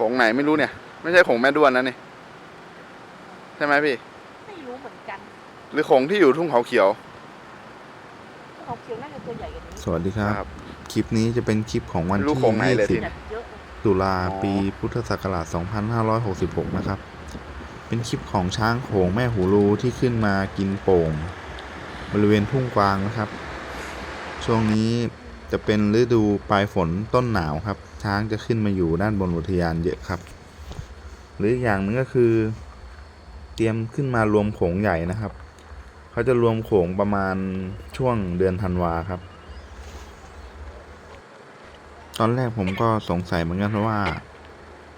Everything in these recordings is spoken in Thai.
โขงไหนไม่รู้เนี่ย ไม่ใช่โขงแม่ด้วนนะนี่ใช่ไหมพี่ ไม่รู้เหมือนกันหรือโขงที่อยู่ทุ่งเขาเขียว เขาเขียวน่าจะตัวใหญ่กว่านี้สวัสดีครับครับคลิปนี้จะเป็นคลิปของวันไม่รู้ที่ของไหนเลยทีจัดเยอะเลย20ตุลาอ๋อ ปีพุทธศักราช 2566 นะครับ เป็นคลิปของช้างโขงแม่หูรูที่ขึ้นมากินโป่ง บริเวณทุ่งกวางนะครับ ช่วงนี้ จะเป็นฤดูปลายฝนต้นหนาวครับ ช้างจะขึ้นมาอยู่ด้านบนอุทยานเยอะครับ หรืออีกอย่างหนึงก็คือ เตรียมขึ้นมารวมโขงใหญ่นะครับ เขาจะรวมโขงประมาณช่วงเดือนธันวาครับ ตอนแรกผมก็สงสัยเหมือนกันเพราะว่า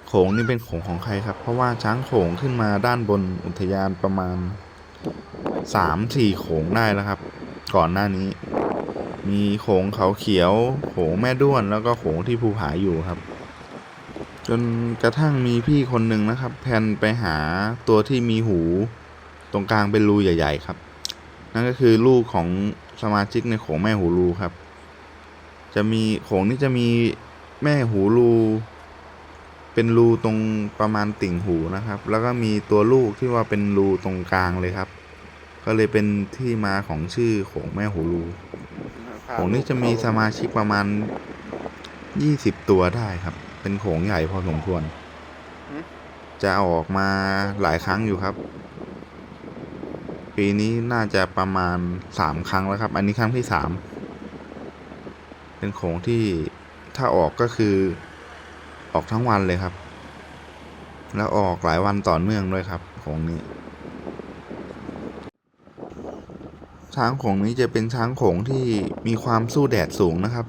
โขงนี่เป็นโขงของใครครับ เพราะว่าช้างโขงขึ้นมาด้านบนอุทยานประมาณสามสี่โขงได้แล้วครับ ก่อนหน้านี้ มีโขงเขาเขียว โขงแม่ด้วนแล้วก็โขงที่ภูผาอยู่ครับ จนกระทั่งมีพี่คนหนึ่งนะครับแพนไปหาตัวที่มีหูตรงกลางเป็นรูใหญ่ ๆ ครับ นั่นก็คือลูกของสมาชิกในโขงแม่หูรูครับ จะมีโขงนี่จะมีแม่หูรูเป็นรูตรงประมาณติ่งหูนะครับ แล้วก็มีตัวลูกที่ว่าเป็นรูตรงกลางเลยครับ ก็เลยเป็นที่มาของชื่อโขงแม่หูรู งนี่จะมีสมาชิกประมาณยี่สิบตัวได้ครับ เป็นโขงใหญ่พอสมควรอืมจะเอาออกมาหลายครั้งอยู่ครับ ปีนี้น่าจะประมาณสามครั้งแล้วครับ อันนี้ครั้งที่สามเป็นโขงที่ถ้าออกก็คือออกทั้งวันเลยครับ แล้วออกหลายวันต่อเนื่องด้วยครับโขงนี้ ช้างโขงนี้จะเป็นช้างโขงที่มีความสู้แดดสูงนะครับ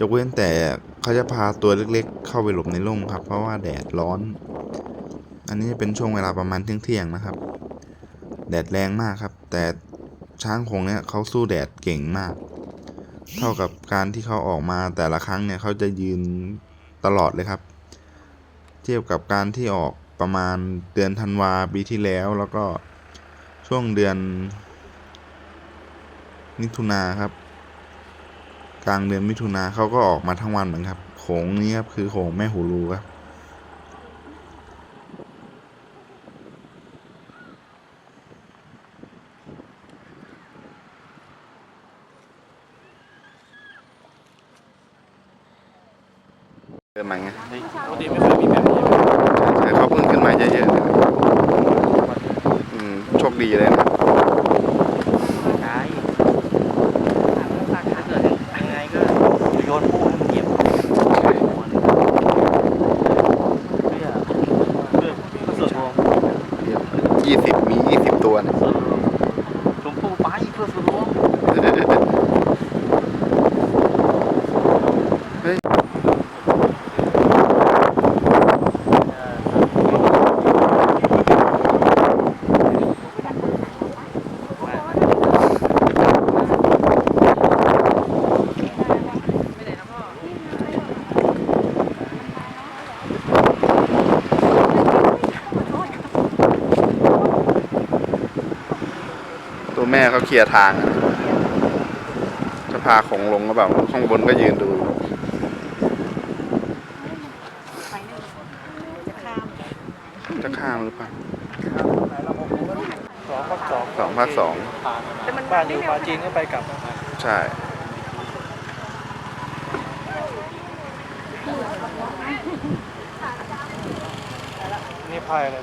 ยกเว้นแต่เขาจะพาตัวเล็กๆ เข้าไปหลบในร่มครับ เพราะว่าแดดร้อน อันนี้จะเป็นช่วงเวลาประมาณเที่ยงๆนะครับ แดดแรงมากครับ แต่ช้างโขงเนี่ยเขาสู้แดดเก่งมาก เท่ากับการที่เขาออกมาแต่ละครั้งเนี่ยเขาจะยืนตลอดเลยครับ เทียบกับการที่ออกประมาณเดือนธันวาปีที่แล้วแล้วก็ช่วงเดือน มิถุนาครับ กลางเดือนมิถุนาเขาก็ออกมาทั้งวันเหมือนครับโขงนี้ครับคือโขงแม่หูรูครับเดินมาไงปกติไม่เคยมีแบบนี้ใช่เขาเพิ่งขึ้นมาเยอะๆอืมโชคดีเลยนะ ใช่ถ้าเกิดยังไงก็โยนปูให้มันเหยียบเพื่อเพื่อเพื่อส่วนรวม ยี่สิบมียี่สิบตัวเนี่ย ส่วนรวมชมพู่ไปเพื่อส่วนรวม เฮ้ย ตัวแม่ เขาเคลียร์ทางอะจะพาของลงก็แบบข้างบนก็ยืนดูอยู่ไปนี่จะข้ามจะข้ามหรือเปล่าสองพักสองสองภาคสองแต่มันบ้านอยู่ปาจีนก็ไปกลับ ใช่นี่พายอะไร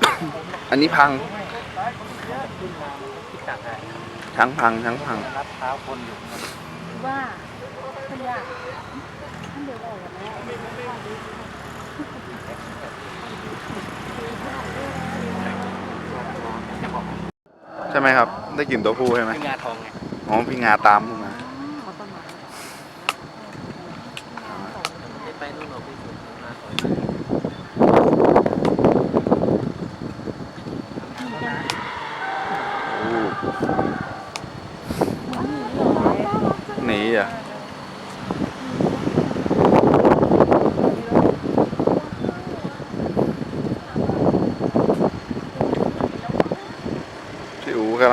อันนี้พัง ที่ตักอะทั้งพังทั้งพัง รัดเท้าคนอยู่ว่าขยะท่านเดียวออกกันแล้วใช่ไหมครับ ได้กลิ่นตัวผู้ใช่ไหมเป็นงาทองไง อ๋อพี่งาตามเข้าม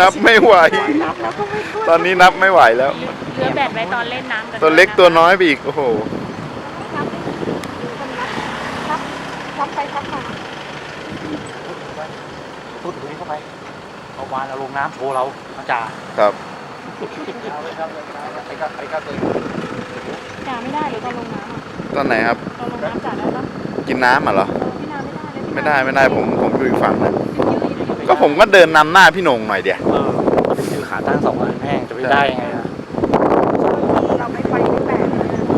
นับไม่ไหว นับแล้วก็ไม่ถ้วนตอนนี้นับไม่ไหวแล้ว เหลือแบตไว้ตอนเล่นน้ำบตัวเล็กตัวน้อยไปอีก โอ้โห นับนับนับไปนับมาตุ๊ดตรงนี้เข้าไปเอาวานเราลงน้ำโชว์เราอาจารย์ครับจ่าไม่ได้หรือตอนลงน้ำอะตอนไหนครับ ตอนลงน้ำจ่าได้ปะกินน้ำอะเหรอ เออพี่นาไม่ได้เลยไม่ได้ไม่ได้ผมผมอยู่อีกฝั่งนะ ก็ผมก็เดินนำหน้าพี่โหนงหน่อยเดียวเออก็ถึงคือขาตั้งสองอันแห้งจะไปได้ยังไงอะเราไม่ไปไม่แปลก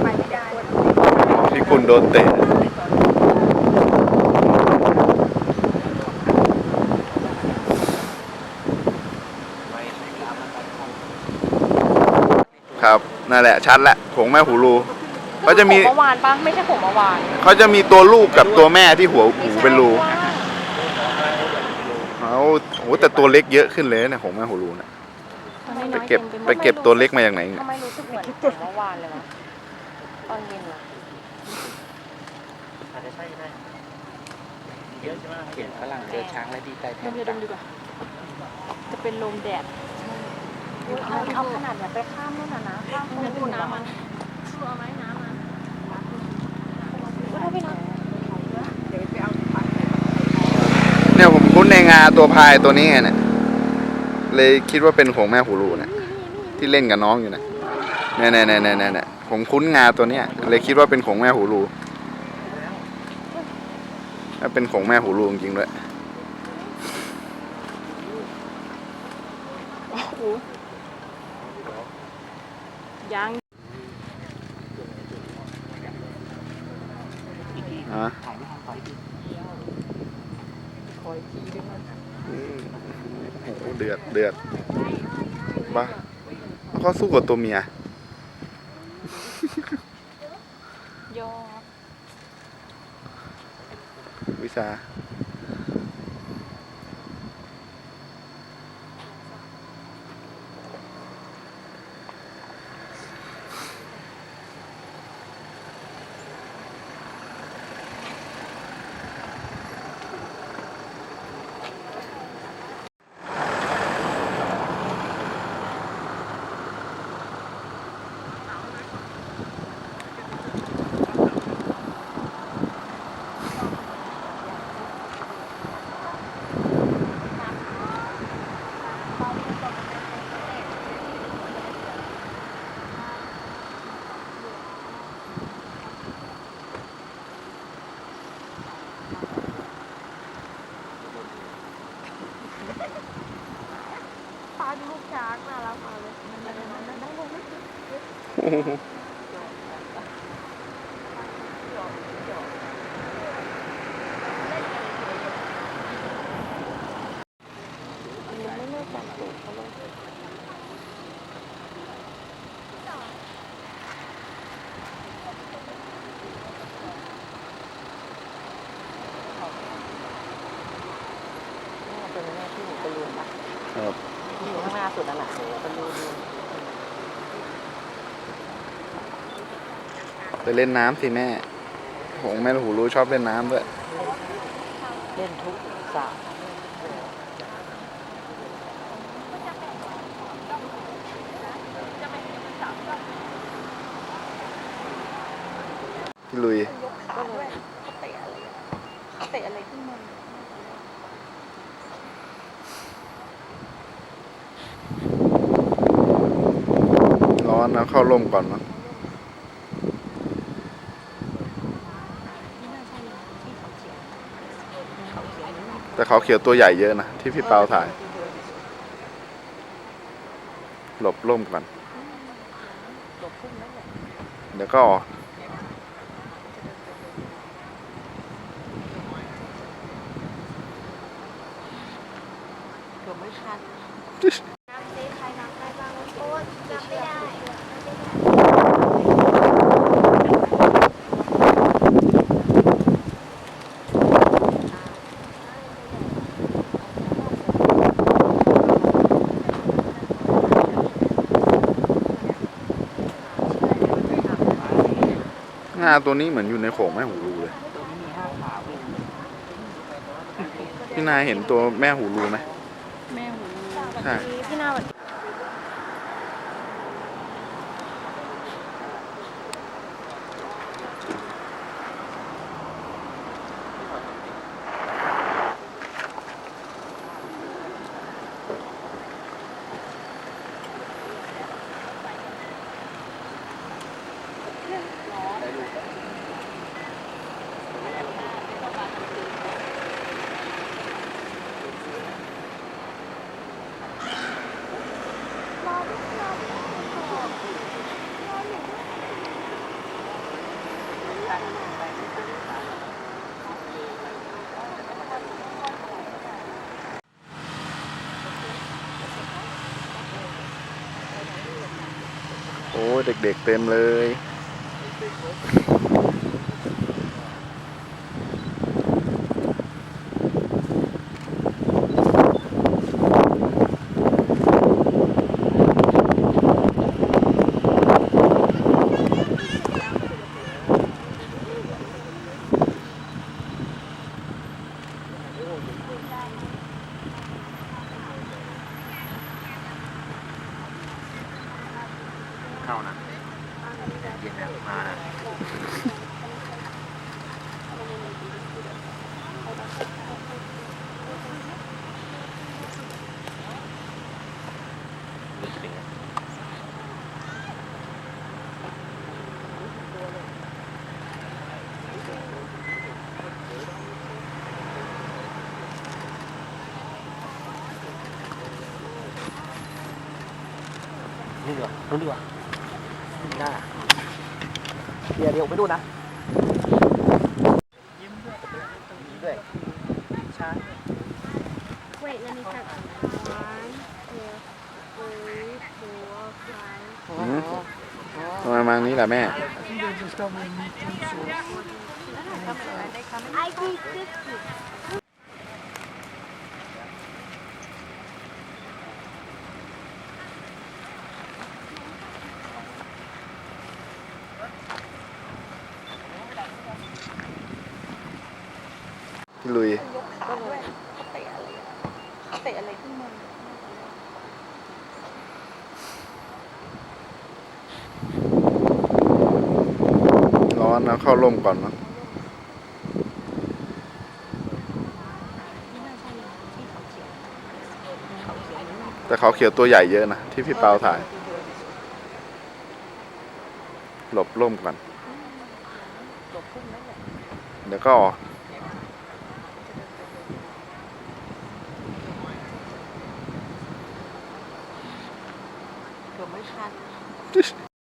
ไปไม่ได้พี่คุณโดนเตะครับนั่นแหละชัดแหละผงแม่หูรูเขาจะมีเมื่อวานปะไม่ใช่ผมเมื่อวานเขาจะมีตัวลูกกับตัวแม่ที่หัวหูเป็นรูเอา โหแต่ตัวเล็กเยอะขึ้นเลยเนี่ยของแม่หูรูเนี่ยไปเก็บไปเก็บตัวเล็กมาจากไหนเนี่ยทำไมรู้สึกเหมือนผมเมื่อวานเลยวะตอนเย็นอะอาจจะใช่ได้เยอะใช่ไหมเห็นฝรั่งเจอช้างแล้วดีใจแทดนมจะดมดีกว่า จะเป็นลมแดดเอาเอาขนาดเนี้ยไปข้ามนู่นน่ะนะข้ามตรงนู้นน้ำมันชัวร์ไหมน้ำมันก็ถ้าพี่น้ำ คุ้นในงาตัวพายตัวนี้ไงเนี่ย เลยคิดว่าเป็นของแม่หูรูเนี่ยที่เล่นกับน้องอยู่เนี่ยเนี่ยเนี่ยเนี่ยเนี่ยผมคุ้นงาตัวเนี้ยเลยคิดว่าเป็นของแม่หูรูแล้วเป็นของแม่หูรูจริงด้วยยัง ฮะ ถ่ายไม่ทันไฟดิ คอยทีด้วยนะ อืมโอ้โหเดือดเดือด บ้าเขาสู้กับตัวเมียยอวิชา ปลาลูกช้างน่ารักมากเลยนั่งลงไม่ถึงยังไม่ เลิกการปลูกเขาเลยเป็นแม่ที่หนูไปรูนปะครับที่อยู่ข้างหน้าสุดนั่นแหละไปรูน ไปเล่นน้ำสิแม่ของแม่หูรู้ชอบเล่นน้ำด้วย เล่นทุกสระพี่ลุยก็เลยเขาเตะอะไรอะเขาเตะอะไรขึ้นมาร้อนนะเข้าร่มก่อนเนอะ แต่เขาเขียวตัวใหญ่เยอะนะ ที่พี่เปาถ่าย หลบร่มก่อนหลบพุ่มนั่นแหละเดี๋ยวก็ออกเกือบไม่ทัน น้ำซีใครน้ำใครบ้างโอ้ยจำไม่ได้ งาตัวนี้เหมือนอยู่ในโขงแม่หูรูเลย พี่นายเห็นตัวแม่หูรูไหม แม่หู ใช่ เด็กๆเต็มเลย นี่ดีกว่านู่นดีกว่าหน้าเดี๋ยวเดี๋ยวไปดูนะยิ้มด้วยด้วยช้า Wait, let me count. One, two, three, four, five. อืมทำไมมานี้ล่ะแม่ I did fifty. ลุยเตะอะไรขึ้นมาร้อนนะเข้าร่มก่อนมั้งแต่เขาเขียวตัวใหญ่เยอะนะ ที่พี่เปาถ่าย หลบร่มก่อนเดี๋ยวก็ออก